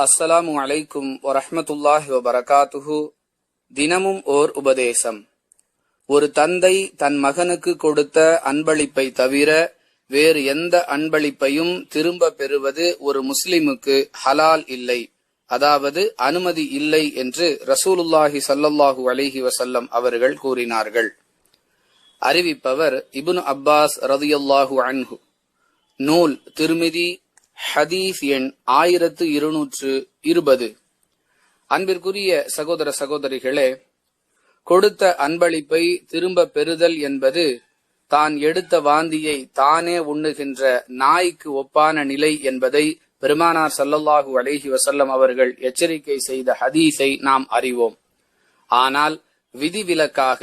அஸ்ஸலாமு அலைக்கும் வரஹமத்துல்லாஹி வபரகாத்துஹு. தினமும் ஓர் உபதேசம். ஒரு தந்தை தன் மகனுக்கு கொடுத்த அன்பளிப்பை தவிர வேறு எந்த அன்பளிப்பையும் திரும்ப பெறுவது ஒரு முஸ்லிமுக்கு ஹலால் இல்லை. அதாவது அனுமதி இல்லை என்று ரசூலுல்லாஹி சல்லல்லாஹு அலிஹி வசல்லம் அவர்கள் கூறினார்கள். அறிவிப்பவர் இபுன் அப்பாஸ் ரதியல்லாஹு அன்ஹு. நூல் திருமிதி ஹதீஸ் எண் ஆயிரத்து இருநூற்று இருபது. அன்பிற்குரிய சகோதர சகோதரிகளே கொடுத்த அன்பளிப்பை திரும்ப பெறுதல் என்பது தான் எடுத்த வாந்தியை தானே உண்ணுகின்ற நாய்க்கு ஒப்பான நிலை என்பதை பெருமானார் சல்லல்லாஹூ அலேஹி வசல்லம் அவர்கள் எச்சரிக்கை செய்த ஹதீஸை நாம் அறிவோம். ஆனால் விதிவிலக்காக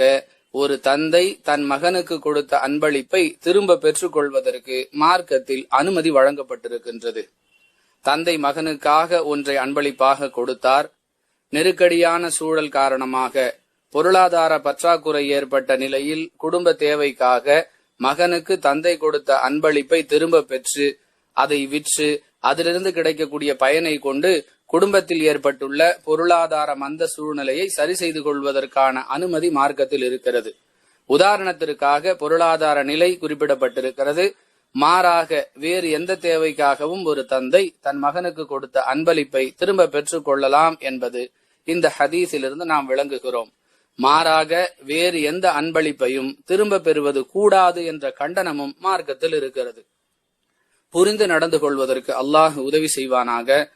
ஒரு தந்தை தன் மகனுக்கு கொடுத்த அன்பளிப்பை திரும்ப பெற்றுக் கொள்வதற்கு மார்க்கத்தில் அனுமதி வழங்கப்பட்டிருக்கின்றது. தந்தை மகனுக்காக ஒன்றை அன்பளிப்பாக கொடுத்தார். நெருக்கடியான சூழல் காரணமாக பொருளாதார பற்றாக்குறை ஏற்பட்ட நிலையில் குடும்ப தேவைக்காக மகனுக்கு தந்தை கொடுத்த அன்பளிப்பை திரும்ப பெற்று அதை விற்று அதிலிருந்து கிடைக்கக்கூடிய பயனை கொண்டு குடும்பத்தில் ஏற்பட்டுள்ள பொருளாதார மந்த சூழ்நிலையை சரி செய்து கொள்வதற்கான அனுமதி மார்க்கத்தில் இருக்கிறது. உதாரணத்திற்காக பொருளாதார நிலை குறிப்பிடப்பட்டிருக்கிறது. மாறாக வேறு எந்த தேவைக்காகவும் ஒரு தந்தை தன் மகனுக்கு கொடுத்த அன்பளிப்பை திரும்ப பெற்றுக் கொள்ளலாம் என்பது இந்த ஹதீஸிலிருந்து நாம் விளங்குகிறோம். மாறாக வேறு எந்த அன்பளிப்பையும் திரும்ப பெறுவது கூடாது என்ற கண்டனமும் மார்க்கத்தில் இருக்கிறது. புரிந்து நடந்து கொள்வதற்கு அல்லாஹ் உதவி செய்வானாக.